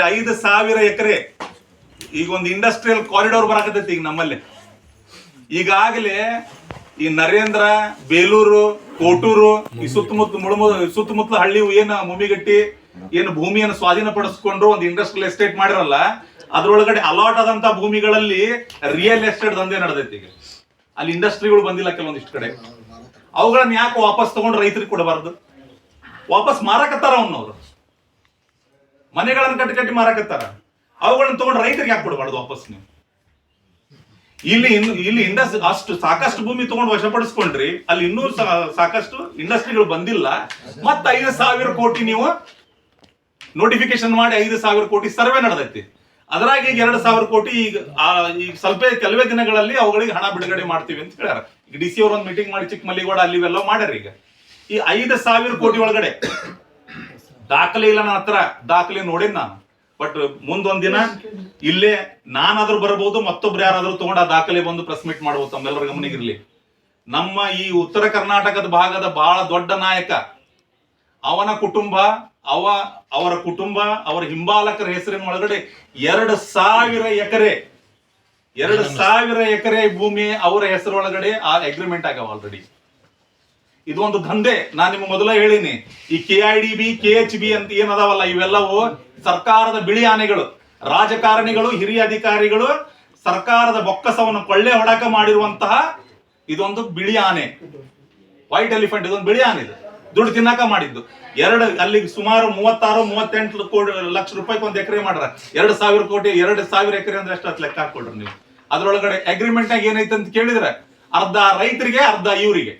ಐದು ಸಾವಿರ ಎಕರೆ, ಈಗ ಒಂದು ಇಂಡಸ್ಟ್ರಿಯಲ್ ಕಾರಿಡಾರ್ ಬರಾಕತೈತಿ ಈಗ ನಮ್ಮಲ್ಲಿ. ಈಗಾಗಲೇ ಈ ನರೇಂದ್ರ, ಬೇಲೂರು, ಕೋಟೂರು, ಈ ಸುತ್ತಮುತ್ತ ಮುಳುಮು, ಸುತ್ತಮುತ್ತಲ ಹಳ್ಳಿ ಏನು ಮುಮಿಗಟ್ಟಿ, ಏನು ಭೂಮಿಯನ್ನು ಸ್ವಾಧೀನಪಡಿಸ್ಕೊಂಡ್ರು ಒಂದು ಇಂಡಸ್ಟ್ರಿಯಲ್ ಎಸ್ಟೇಟ್ ಮಾಡಿರಲ್ಲ, ಅದ್ರೊಳಗಡೆ ಅಲಾಟ್ ಆದಂತ ಭೂಮಿಗಳಲ್ಲಿ ರಿಯಲ್ ಎಸ್ಟೇಟ್ ದಂಧೆ ನಡೆದೈತಿ ಈಗ. ಅಲ್ಲಿ ಇಂಡಸ್ಟ್ರಿಗಳು ಬಂದಿಲ್ಲ ಕೆಲವೊಂದಿಷ್ಟು ಕಡೆ. ಅವುಗಳನ್ನ ಯಾಕೆ ವಾಪಸ್ ತಗೊಂಡು ರೈತರಿಗೆ ಕೊಡಬಾರ್ದು? ವಾಪಸ್ ಮಾರಕತ್ತಾರ ಅವನವ್ರು. ಮನೆಗಳನ್ನ ಕಟ್ಟಿ ಕಟ್ಟಿ ಮಾರಾಕತ್ತಾರ. ಅವುಗಳನ್ನ ತಗೊಂಡು ರೈತರಿಗೆ ಯಾಕೆ ಕೊಡಬಾರ್ದು ವಾಪಸ್ ನೀವು? ಇಲ್ಲಿ ಇಲ್ಲಿ ಇಂಡಸ್ ಅಷ್ಟು ಸಾಕಷ್ಟು ಭೂಮಿ ತಗೊಂಡು ವಶಪಡಿಸ್ಕೊಂಡ್ರಿ, ಅಲ್ಲಿ ಇನ್ನೂ ಸಾಕಷ್ಟು ಇಂಡಸ್ಟ್ರಿಗಳು ಬಂದಿಲ್ಲ. ಮತ್ತ ಐದು ಸಾವಿರ ಕೋಟಿ ನೀವು ನೋಟಿಫಿಕೇಶನ್ ಮಾಡಿ ಐದು ಸಾವಿರ ಕೋಟಿ ಸರ್ವೆ ನಡೆದೈತಿ. ಅದರಾಗಿ ಈಗ ಎರಡು ಸಾವಿರ ಕೋಟಿ ಈಗ ಈಗ ಸ್ವಲ್ಪ ಕೆಲವೇ ದಿನಗಳಲ್ಲಿ ಅವುಗಳಿಗೆ ಹಣ ಬಿಡುಗಡೆ ಮಾಡ್ತೀವಿ ಅಂತ ಹೇಳ್ಯಾರ. ಈಗ ಡಿ ಸಿ ಅವ್ರ ಒಂದು ಮೀಟಿಂಗ್ ಮಾಡಿ ಚಿಕ್ಕಮಲ್ಲಿಗೌಡ ಅಲ್ಲಿ ಇವೆಲ್ಲ ಮಾಡ್ಯಾರ ಈಗ. ಈ ಐದು ಸಾವಿರ ಕೋಟಿ ಒಳಗಡೆ ದಾಖಲೆ ಇಲ್ಲ ನನ್ನ ಹತ್ರ. ದಾಖಲೆ ನೋಡಿದ್ ನಾನು. ಬಟ್ ಮುಂದೊಂದ್ ದಿನ ಇಲ್ಲೇ ನಾನಾದ್ರೂ ಬರಬಹುದು, ಮತ್ತೊಬ್ರು ಯಾರಾದ್ರೂ ತಗೊಂಡು ಆ ದಾಖಲೆ ಬಂದು ಪ್ರೆಸ್ ಮೀಟ್ ಮಾಡಬಹುದು ತಮ್ಮೆಲ್ಲರ ಗಮನಿಗಿರ್ಲಿ. ನಮ್ಮ ಈ ಉತ್ತರ ಕರ್ನಾಟಕದ ಭಾಗದ ಬಹಳ ದೊಡ್ಡ ನಾಯಕ, ಅವನ ಕುಟುಂಬ, ಅವ, ಅವರ ಕುಟುಂಬ, ಅವರ ಹಿಂಬಾಲಕರ ಹೆಸರಿನ ಒಳಗಡೆ ಎರಡು ಸಾವಿರ ಎಕರೆ, ಎರಡು ಸಾವಿರ ಎಕರೆ ಭೂಮಿ ಅವರ ಹೆಸರೊಳಗಡೆ ಆ ಅಗ್ರಿಮೆಂಟ್ ಆಗ್ಯಾವ ಆಲ್ರೆಡಿ ಇದು ಒಂದು ದಂಧೆ. ನಾನು ನಿಮ್ಗೆ ಮೊದಲೇ ಹೇಳಿನಿ. ಈ K I D B K H B ಅಂತ ಏನದಾವಲ್ಲ, ಇವೆಲ್ಲವೂ ಸರ್ಕಾರದ ಬಿಳಿ ಆನೆಗಳು. ರಾಜಕಾರಣಿಗಳು, ಹಿರಿಯ ಅಧಿಕಾರಿಗಳು ಸರ್ಕಾರದ ಬೊಕ್ಕಸವನ್ನು ಕೊಳ್ಳೆ ಹೊಡಕ ಮಾಡಿರುವಂತಹ ಇದೊಂದು ಬಿಳಿ ಆನೆ. ವೈಟ್ ಎಲಿಫೆಂಟ್ ಇದೊಂದು ಬಿಳಿ ಆನೆ ಇದು. ದುಡ್ಡು ತಿನ್ನಕ ಮಾಡಿದ್ದು. ಎರಡು, ಅಲ್ಲಿ ಸುಮಾರು ಮೂವತ್ತಾರು, ಮೂವತ್ತೆಂಟು ಕೋಟಿ ಲಕ್ಷ ರೂಪಾಯಿಗೆ ಒಂದು ಎಕರೆ ಮಾಡ್ರ. ಎರಡು ಸಾವಿರ ಕೋಟಿ, ಎರಡು ಸಾವಿರ ಎಕರೆ ಅಂದ್ರೆ ಎಷ್ಟು ಲೆಕ್ಕ ಹಾಕೊಳ್ರಿ ನೀವು. ಅದ್ರೊಳಗಡೆ ಅಗ್ರಿಮೆಂಟ್ ಆಗಿ ಏನೈತೆ ಅಂತ ಕೇಳಿದ್ರೆ, ಅರ್ಧ ರೈತರಿಗೆ, ಅರ್ಧ ಇವರಿಗೆ.